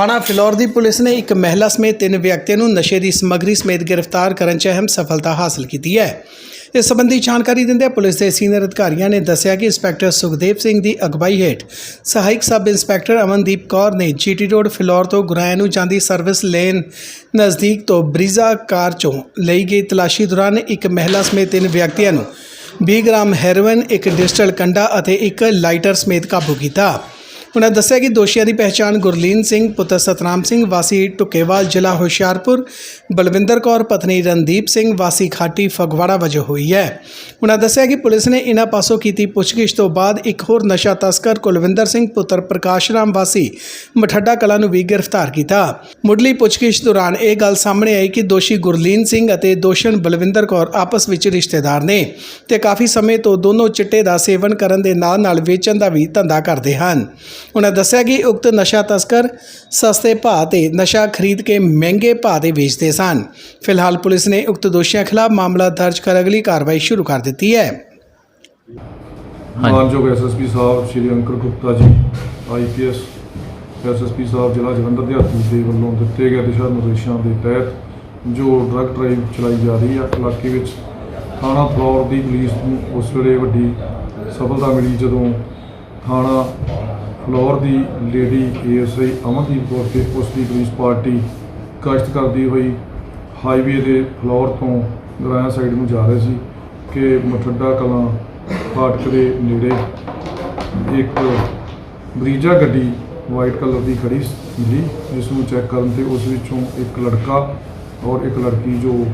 ਥਾਣਾ ਫਿਲੌਰ ਦੀ ਪੁਲਿਸ ਨੇ ਇੱਕ ਮਹਿਲਾ ਸਮੇਤ ਤਿੰਨ ਵਿਅਕਤੀਆਂ ਨੂੰ ਨਸ਼ੇ ਦੀ ਸਮੱਗਰੀ ਸਮੇਤ ਗ੍ਰਿਫਤਾਰ ਕਰਨ 'ਚ ਅਹਿਮ ਸਫਲਤਾ ਹਾਸਲ ਕੀਤੀ ਹੈ। ਇਸ ਸੰਬੰਧੀ ਜਾਣਕਾਰੀ ਦਿੰਦੇ ਪੁਲਿਸ ਦੇ ਸੀਨੀਅਰ ਅਧਿਕਾਰੀਆਂ ਨੇ ਦੱਸਿਆ ਕਿ ਇੰਸਪੈਕਟਰ ਸੁਖਦੇਵ ਸਿੰਘ ਦੀ ਅਗਵਾਈ ਹੇਠ ਸਹਾਇਕ ਸਬ ਇੰਸਪੈਕਟਰ ਅਮਨਦੀਪ ਕੌਰ ਨੇ ਜੀਟੀ ਰੋਡ ਫਿਲੌਰ ਤੋਂ ਗੁਰਾਇਆ ਨੂੰ ਜਾਂਦੀ ਸਰਵਿਸ ਲੇਨ ਨਜ਼ਦੀਕ ਤੋਂ ਬਰੀਜ਼ਾ ਕਾਰ ਚੋਂ ਲਈ ਗਈ ਤਲਾਸ਼ੀ ਦੌਰਾਨ ਇੱਕ ਮਹਿਲਾ ਸਮੇਤ ਤਿੰਨ ਵਿਅਕਤੀਆਂ ਨੂੰ 20 ਗ੍ਰਾਮ ਹੈਰੋਇਨ, ਇੱਕ ਡਿਜੀਟਲ ਕੰਡਾ ਅਤੇ ਇੱਕ ਲਾਈਟਰ ਸਮੇਤ ਕਾਬੂ ਕੀਤਾ। ਉਨ੍ਹਾਂ ਦੱਸਿਆ ਕਿ ਦੋਸ਼ੀਆਂ ਦੀ ਪਹਿਚਾਣ ਗੁਰਲੀਨ ਸਿੰਘ, ਪੁੱਤਰ ਸਤਨਾਮ ਸਿੰਘ, ਵਾਸੀ ਟੁਕੇਵਾਲ ਜ਼ਿਲ੍ਹਾ ਹੁਸ਼ਿਆਰਪੁਰ, ਬਲਵਿੰਦਰ ਕੌਰ, ਪਤਨੀ ਰਣਦੀਪ ਸਿੰਘ, ਵਾਸੀ ਖਾਟੀ, ਫਗਵਾੜਾ ਵਜੋਂ ਹੋਈ ਹੈ। ਉਹਨਾਂ ਦੱਸਿਆ ਕਿ ਪੁਲਿਸ ਨੇ ਇਹਨਾਂ ਪਾਸੋਂ ਕੀਤੀ ਪੁੱਛਗਿੱਛ ਤੋਂ ਬਾਅਦ ਇੱਕ ਹੋਰ ਨਸ਼ਾ ਤਸਕਰ ਕੁਲਵਿੰਦਰ ਸਿੰਘ, ਪੁੱਤਰ ਪ੍ਰਕਾਸ਼ ਰਾਮ, ਵਾਸੀ ਮਠੱਡਾ ਕਲਾਂ ਨੂੰ ਵੀ ਗ੍ਰਿਫਤਾਰ ਕੀਤਾ। ਮੁੱਢਲੀ ਪੁੱਛਗਿੱਛ ਦੌਰਾਨ ਇਹ ਗੱਲ ਸਾਹਮਣੇ ਆਈ ਕਿ ਦੋਸ਼ੀ ਗੁਰਲੀਨ ਸਿੰਘ ਅਤੇ ਦੋਸ਼ਣ ਬਲਵਿੰਦਰ ਕੌਰ ਆਪਸ ਵਿੱਚ ਰਿਸ਼ਤੇਦਾਰ ਨੇ ਤੇ ਕਾਫੀ ਸਮੇਂ ਤੋਂ ਦੋਨੋਂ ਚਿੱਟੇ ਦਾ ਸੇਵਨ ਕਰਨ ਦੇ ਨਾਲ-ਨਾਲ ਵੇਚਣ ਦਾ ਵੀ ਧੰਦਾ ਕਰਦੇ ਹਨ। ਉਨ੍ਹਾਂ ਦੱਸਿਆ ਕਿ ਉਕਤ ਨਸ਼ਾ ਤਸਕਰ ਸਸਤੇ ਭਾਅ ਤੇ ਨਸ਼ਾ ਖਰੀਦ ਕੇ ਮਹਿੰਗੇ ਭਾਅ ਦੇ ਵੇਚਦੇ ਸਨ। ਫਿਲਹਾਲ ਪੁਲਿਸ ਨੇ ਉਕਤ ਦੋਸ਼ੀਆਂ ਖਿਲਾਫ ਮਾਮਲਾ ਦਰਜ ਕਰ ਅਗਲੀ ਕਾਰਵਾਈ ਸ਼ੁਰੂ ਕਰ ਦਿੱਤੀ ਹੈ। ਮਾਨਯੋਗ ਐਸਐਸਪੀ ਸਾਹਿਬ ਸ਼੍ਰੀ ਅੰਕਰ ਗੁਪਤਾ ਜੀ ਆਈਪੀਐਸ ਐਸਐਸਪੀ ਸਾਹਿਬ ਜ਼ਿਲ੍ਹਾ ਜਲੰਧਰ ਦੇ ਹੱਥ ਦੇ ਵੱਲੋਂ ਦਿੱਤੇ ਗਏ ਦਿਸ਼ਾ ਨਿਰਦੇਸ਼ਾਂ ਦੇ ਤਹਿਤ ਜੋ ਡਰੱਗ ਡਰਾਈਵ ਚਲਾਈ ਜਾ ਰਹੀ ਹੈ ਇਲਾਕੇ ਵਿੱਚ ਥਾਣਾ ਫਲੌਰ ਦੀ ਪੁਲਿਸ ਨੂੰ ਉਸ ਵੇਲੇ ਵੱਡੀ ਸਫਲਤਾ ਮਿਲੀ ਜਦੋਂ ਥਾਣਾ ਫਲੌਰ ਦੀ ਲੇਡੀ ਏਐਸਆਈ ਅਮਨਦੀਪ ਕੌਰ ਤੇ ਉਸ ਦੀ ਪੁਲਿਸ ਪਾਰਟੀ ਗਸ਼ਤ ਕਰਦੀ ਹੋਈ ਹਾਈਵੇ ਦੇ ਫਲੌਰ ਤੋਂ ਗਰਾਇਆ ਸਾਈਡ ਨੂੰ ਜਾ ਰਹੇ ਸੀ ਕਿ ਮਠੱਡਾ ਕਲਾਂ ਫਾਟਕ ਦੇ ਨੇੜੇ ਇੱਕ ਬਰੀਜਾ ਗੱਡੀ ਵਾਈਟ ਕਲਰ ਦੀ ਖੜੀ ਮਿਲੀ ਜਿਸ ਨੂੰ ਚੈੱਕ ਕਰਨ ਤੇ ਉਸ ਵਿੱਚੋਂ ਇੱਕ ਲੜਕਾ ਔਰ ਇੱਕ ਲੜਕੀ ਜੋ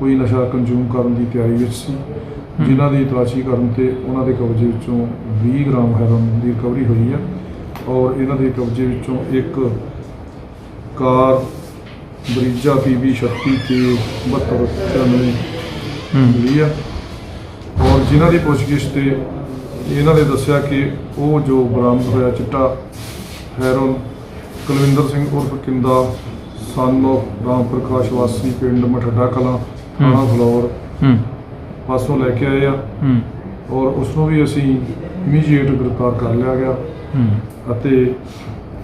ਕੋਈ ਨਸ਼ਾ ਕੰਜ਼ੂਮ ਕਰਨ ਦੀ ਤਿਆਰੀ ਵਿੱਚ ਸੀ ਜਿਨ੍ਹਾਂ ਦੀ ਤਲਾਸ਼ੀ ਕਰਨ ਤੇ ਉਹਨਾਂ ਦੇ ਕਬਜ਼ੇ ਵਿੱਚੋਂ 20 ਗ੍ਰਾਮ ਹੈਰੋਇਨ ਦੀ ਰਿਕਵਰੀ ਹੋਈ ਹੈ। ਔਰ ਇਹਨਾਂ ਦੇ ਕਬਜ਼ੇ ਵਿੱਚੋਂ ਇੱਕ ਕਾਰ ਬਰੀਜਾ ਪੀਬੀ 36 ਤੇ 72 ਮਿਲੀ ਆ। ਔਰ ਜਿਨ੍ਹਾਂ ਦੀ ਪੁੱਛਗਿੱਛ ਤੇ ਇਹਨਾਂ ਨੇ ਦੱਸਿਆ ਕਿ ਉਹ ਜੋ ਬਰਾਮਦ ਹੋਇਆ ਚਿੱਟਾ ਹੈਰੋਨ ਕੁਲਵਿੰਦਰ ਸਿੰਘ ਉਰਫ ਕਿੰਦਾ ਸਨ of ਰਾਮ ਪ੍ਰਕਾਸ਼ ਵਾਸੀ ਪਿੰਡ ਮਠੱਡਾ ਕਲਾਂ ਥਾਣਾ ਫਲੌਰ ਹੂੰ। ਪਾਸੋਂ ਲੈ ਕੇ ਆਏ ਆ। ਹੂੰ। ਔਰ ਉਸ ਨੂੰ ਵੀ ਅਸੀਂ ਇਮੀਡੀਏਟ ਗ੍ਰਿਫਤਾਰ ਕਰ ਲਿਆ ਗਿਆ। ਅਤੇ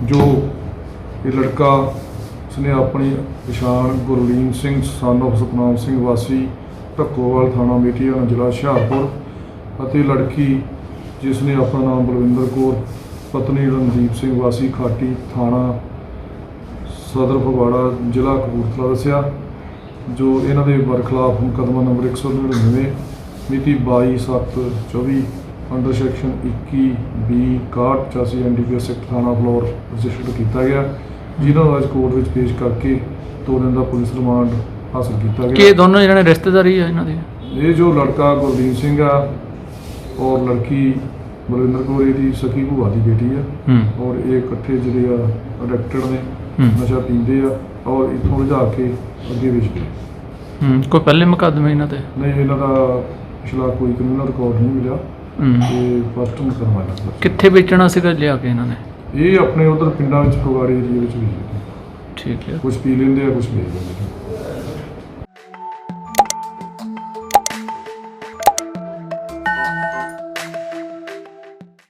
ਜੋ ਇਹ ਲੜਕਾ ਉਸਨੇ ਆਪਣੀ ਪਛਾਣ ਗੁਰਲੀਨ ਸਿੰਘ ਸਨ of ਸਤਨਾਮ ਸਿੰਘ ਵਾਸੀ ਢੱਕੋਵਾਲ ਥਾਣਾ ਮੇਟੀਆ ਜ਼ਿਲ੍ਹਾ ਹੁਸ਼ਿਆਰਪੁਰ ਅਤੇ ਲੜਕੀ ਜਿਸ ਨੇ ਆਪਣਾ ਨਾਮ ਬਲਵਿੰਦਰ ਕੌਰ ਪਤਨੀ ਰਣਦੀਪ ਸਿੰਘ ਵਾਸੀ ਖਾਟੀ ਥਾਣਾ ਸਦਰ ਫਗਵਾੜਾ ਜ਼ਿਲ੍ਹਾ ਕਪੂਰਥਲਾ ਦੱਸਿਆ। ਜੋ ਇਹਨਾਂ ਦੇ ਬਰਖਲਾਫ ਮੁਕੱਦਮਾ ਨੰਬਰ 199 ਮਿਤੀ 22/7/24 under section 21 B 6185 NDPS act ਥਾਣਾ ਫਲੋਰ ਰਜਿਸਟਰਡ ਕੀਤਾ ਗਿਆ ਜਿਨ੍ਹਾਂ ਨੂੰ ਅੱਜ ਕੋਰਟ ਵਿੱਚ ਪੇਸ਼ ਕਰਕੇ ਦੋ ਦਿਨ ਦਾ ਪੁਲਿਸ ਰਿਮਾਂਡ ਹਾਸਲ ਕੀਤਾ ਕਿ ਗਿਆ ਇਹ ਦੋਨੋਂ ਜਿਹੜੇ ਰਿਸ਼ਤੇਦਾਰੀ ਆ ਇਹਨਾਂ ਦੀ? ਇਹ ਜੋ ਲੜਕਾ ਗੁਰਦੀਪ ਸਿੰਘ ਆ ਔਰ ਲੜਕੀ ਬਲਵਿੰਦਰ ਕੌਰ ਇਹਦੀ ਸਕੀ ਭੂਆ ਦੀ ਬੇਟੀ ਆ। ਔਰ ਇਹ ਇਕੱਠੇ ਜਿਹੜੇ ਆ ਅਡਿਕਟਡ ਨੇ ਨਸ਼ਾ ਪੀਂਦੇ ਆ ਔਰ ਇੱਥੋਂ ਲਿਜਾ ਕੇ ਅੱਗੇ ਵੇਚਦੇ ਹੂੰ ਕੋਈ ਪਹਿਲੇ ਮੁਕੱਦਮੇ ਇਹਨਾਂ ਤੇ? ਨਹੀਂ ਇਹਨਾਂ ਦਾ ਪਿਛਲਾ ਕੋਈ ਕ੍ਰਿਮੀਨਲ ਰਿਕਾਰਡ ਨਹੀਂ ਮਿਲਿਆ। ਤੇ ਕਰਵਾਇਆ। ਕਿੱਥੇ ਵੇਚਣਾ ਸੀਗਾ ਲਿਆ ਕੇ ਇਹਨਾਂ ਨੇ? ਇਹ ਆਪਣੇ ਉਧਰ ਪਿੰਡਾਂ ਵਿੱਚ ਫਗਵਾੜੇ ਏਰੀਆ ਵਿੱਚ ਵੇਚਦੇ। ਠੀਕ ਹੈ। ਕੁਝ ਪੀ ਲੈਂਦੇ ਆ ਕੁਝ ਵੇਚ ਲੈਂਦੇ ਆ।